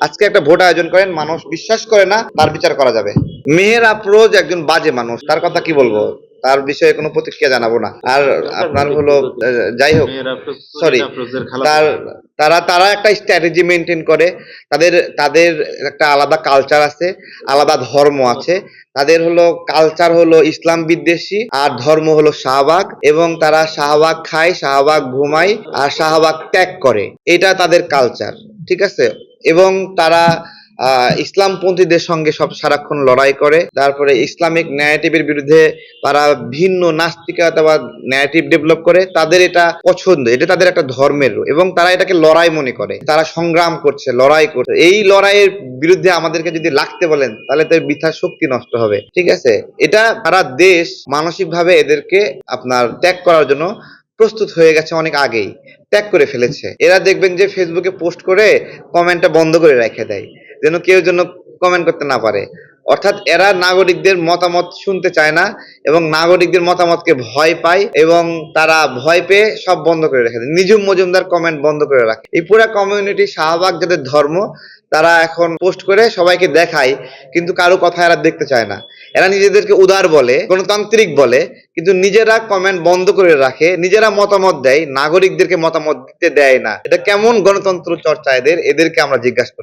আজকে একটা ভোট আয়োজন করেন মানুষ বিশ্বাস করে না তার বিচার করা যাবে। মেয়ের আফরোজ একজন বাজে মানুষ তার কথা কি বলব? তার বিষয়ে কোনো প্রতিক্রিয়া জানাব না। আর আপনার হলো যাই হোক সরি তার তারা তারা একটা স্ট্র্যাটেজি মেনটেন করে। তাদের তাদের একটা আলাদা কালচার আছে আলাদা ধর্ম আছে। তাদের হলো কালচার হলো ইসলাম বিদ্বেষী আর ধর্ম হলো শাহবাগ এবং তারা শাহবাগ খায় শাহবাগ ঘুমায় আর শাহবাগ ত্যাগ করে। এটা তাদের কালচার ঠিক আছে? এবং তারা ইসলামপন্থীদের সঙ্গে সব সারাক্ষণ লড়াই করে। তারপরে ইসলামিক ন্যারেটিভের বিরুদ্ধে তারা ভিন্ন নাস্তিকতাবাদ ন্যারেটিভ ডেভেলপ করে। তাদের এটা পছন্দ, এটা তাদের একটা ধর্মের এবং তারা এটাকে লড়াই মনে করে। তারা সংগ্রাম করছে, লড়াই করছে। এই লড়াইয়ের বিরুদ্ধে আমাদেরকে যদি লাগতে বলেন, তাহলে তো বৃথা শক্তি নষ্ট হবে। ঠিক আছে? এটা সারা দেশ মানসিকভাবে এদেরকে আপনার ত্যাগ করার জন্য প্রস্তুত হয়ে গেছে অনেক আগেই, ত্যাগ করে ফেলেছে। এরা দেখবেন যে ফেসবুকে পোস্ট করে কমেন্টটা বন্ধ করে রেখে দেয়, যেন কেউ যেন কমেন্ট করতে না পারে। অর্থাৎ এরা নাগরিকদের মতামত শুনতে চায় না এবং নাগরিকদের মতামতকে ভয় পায় এবং তারা ভয় পেয়ে সব বন্ধ করে রেখে দেয়। নিজুম মজুমদার কমেন্ট বন্ধ করে রাখে। এই পুরা কমিউনিটি শাহবাগ যাদের ধর্ম, তারা এখন পোস্ট করে সবাইকে দেখায়, কিন্তু কারও কথা এরা দেখতে চায় না। এরা নিজেদেরকে উদার বলে, গণতান্ত্রিক বলে, কিন্তু নিজেরা কমেন্ট বন্ধ করে রাখে, নিজেরা মতামত দেয়, নাগরিকদেরকে মতামত দিতে দেয় না। এটা কেমন গণতন্ত্র চর্চা এদের, এদেরকে আমরা জিজ্ঞাসা করি।